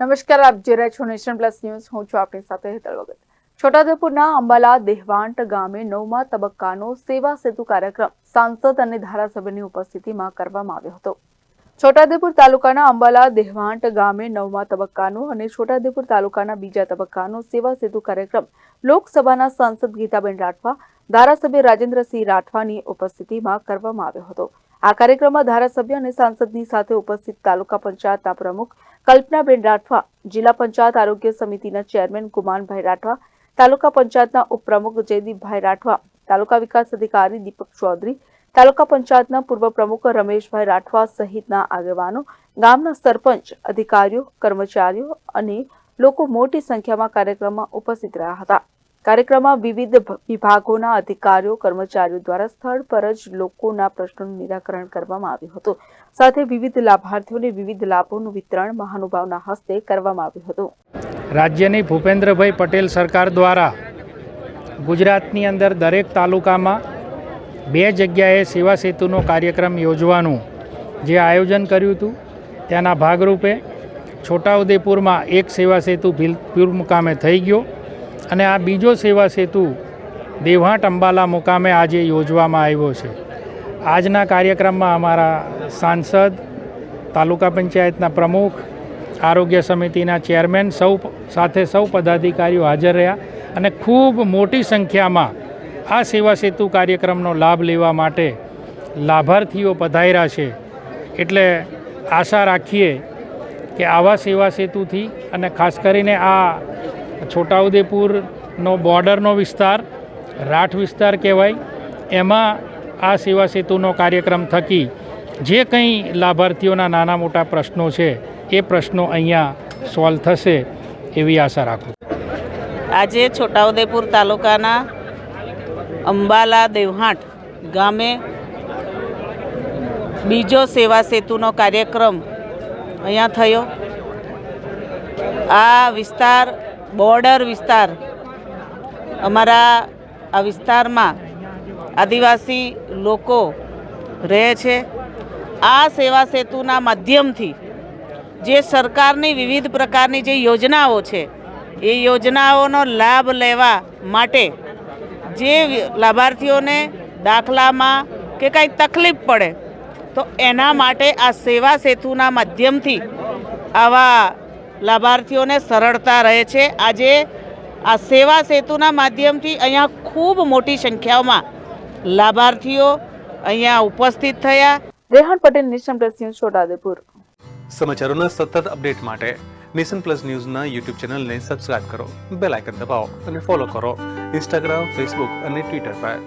નમસ્કાર, આપ જોઈ રહ્યા છો નેશન પ્લસ ન્યૂઝ. હું છું આપની સાથે હેતલ વગત. છોટાઉદેપુરના અંબાલા દેહવાંટ ગામે નવમા તબક્કાનો સેવા સેતુ કાર્યક્રમ સાંસદ અને ધારાસભ્યની ઉપસ્થિતિમાં કરવામાં આવ્યો હતો. છોટાઉદેપુર તાલુકાના અંબાલા દેહવાંટ ગામે નવમા તબક્કાનો અને છોટાઉદેપુર તાલુકાના બીજા તબક્કાનો સેવા સેતુ કાર્યક્રમ લોકસભાના સાંસદ ગીતાબેન રાઠવા, ધારાસભ્ય રાજેન્દ્રસિંહ રાઠવાની ઉપસ્થિતિમાં કરવામાં આવ્યો હતો. આ કાર્યક્રમમાં ધારાસભ્ય અને સાંસદની સાથે ઉપસ્થિત તાલુકા પંચાયતના પ્રમુખ કલ્પનાબેન રાઠવા, જિલ્લા પંચાયત આરોગ્ય સમિતિના ચેરમેન કુમારભાઈ રાઠવા, તાલુકા પંચાયતના ઉપપ્રમુખ જયદીપભાઈ રાઠવા, તાલુકા વિકાસ અધિકારી દીપક ચૌધરી, તાલુકા પંચાયતના પૂર્વ પ્રમુખ રમેશભાઈ રાઠવા સહિતના આગેવાનો, ગામના સરપંચ, અધિકારીઓ, કર્મચારીઓ અને લોકો મોટી સંખ્યામાં કાર્યક્રમમાં ઉપસ્થિત રહ્યા હતા. કાર્યક્રમમાં વિવિધ વિભાગોના અધિકારીઓ, કર્મચારીઓ દ્વારા સ્થળ પર જ લોકોના પ્રશ્નોનું નિરાકરણ કરવામાં આવ્યું હતું. સાથે વિવિધ લાભાર્થીઓને વિવિધ લાભોનું વિતરણ મહાનુભાવના હસ્તે કરવામાં આવ્યું હતું. રાજ્યની ભૂપેન્દ્રભાઈ પટેલ સરકાર દ્વારા ગુજરાતની અંદર દરેક તાલુકામાં બે જગ્યાએ સેવા સેતુનો કાર્યક્રમ યોજવાનું જે આયોજન કર્યું હતું તેના ભાગરૂપે છોટાઉદેપુરમાં એક સેવા સેતુ ભીલપુર મુકામે થઈ ગયો. અને આ બીજો સેવા સેતુ દેવાંટ અંબાલા મુકામે આજે યોજવામાં આવ્યો છે. આજના કાર્યક્રમમાં અમારા સાંસદ, તાલુકા પંચાયતના પ્રમુખ, આરોગ્ય સમિતિના ચેરમેન સૌ સાથે સૌ પદાધિકારીઓ હાજર રહ્યા અને ખૂબ મોટી સંખ્યામાં આ સેવા સેતુ કાર્યક્રમનો લાભ લેવા માટે લાભાર્થીઓ પધાર્યા છે. એટલે આશા રાખીએ કે આવા સેવા સેતુથી અને ખાસ કરીને આ છોટાઉદેપુરનો બોર્ડરનો વિસ્તાર, રાઠ વિસ્તાર કહેવાય. એમાં આ સેવા સેતુનો કાર્યક્રમ થકી જે કંઈ લાભાર્થીઓના નાના મોટા પ્રશ્નો છે, એ પ્રશ્નો અહીંયા સોલ્વ થશે એવી આશા રાખું આજે છોટાઉદેપુર તાલુકાના અંબાલા દેવહાટ ગામે બીજો સેવા સેતુનો કાર્યક્રમ અહીંયા થયો. આ વિસ્તાર બોર્ડર વિસ્તાર. અમારા આ વિસ્તારમાં આદિવાસી લોકો રહે છે. આ સેવા સેતુના માધ્યમથી જે સરકારની વિવિધ પ્રકારની જે યોજનાઓ છે, એ યોજનાઓનો લાભ લેવા માટે જે લાભાર્થીઓને દાખલામાં કે કાંઈ તકલીફ પડે, તો એના માટે આ સેવા સેતુના માધ્યમથી આવા લાભાર્થીઓને સરળતા રહે છે. આજે આ સેવા સેતુના માધ્યમથી અહીંયા ખૂબ મોટી સંખ્યામાં લાભાર્થીઓ અહીંયા ઉપસ્થિત થયા. Rehan Patel Nishan plus news Chhota Udaipur. સમાચારોના સતત અપડેટ માટે નિશન પ્લસ ન્યૂઝના યુટ્યુબ ચેનલને સબસ્ક્રાઇબ કરો બેલ આઇકન દબાવો અને ફોલો કરો ઇન્સ્ટાગ્રામ ફેસબુક અને ટ્વિટર પર.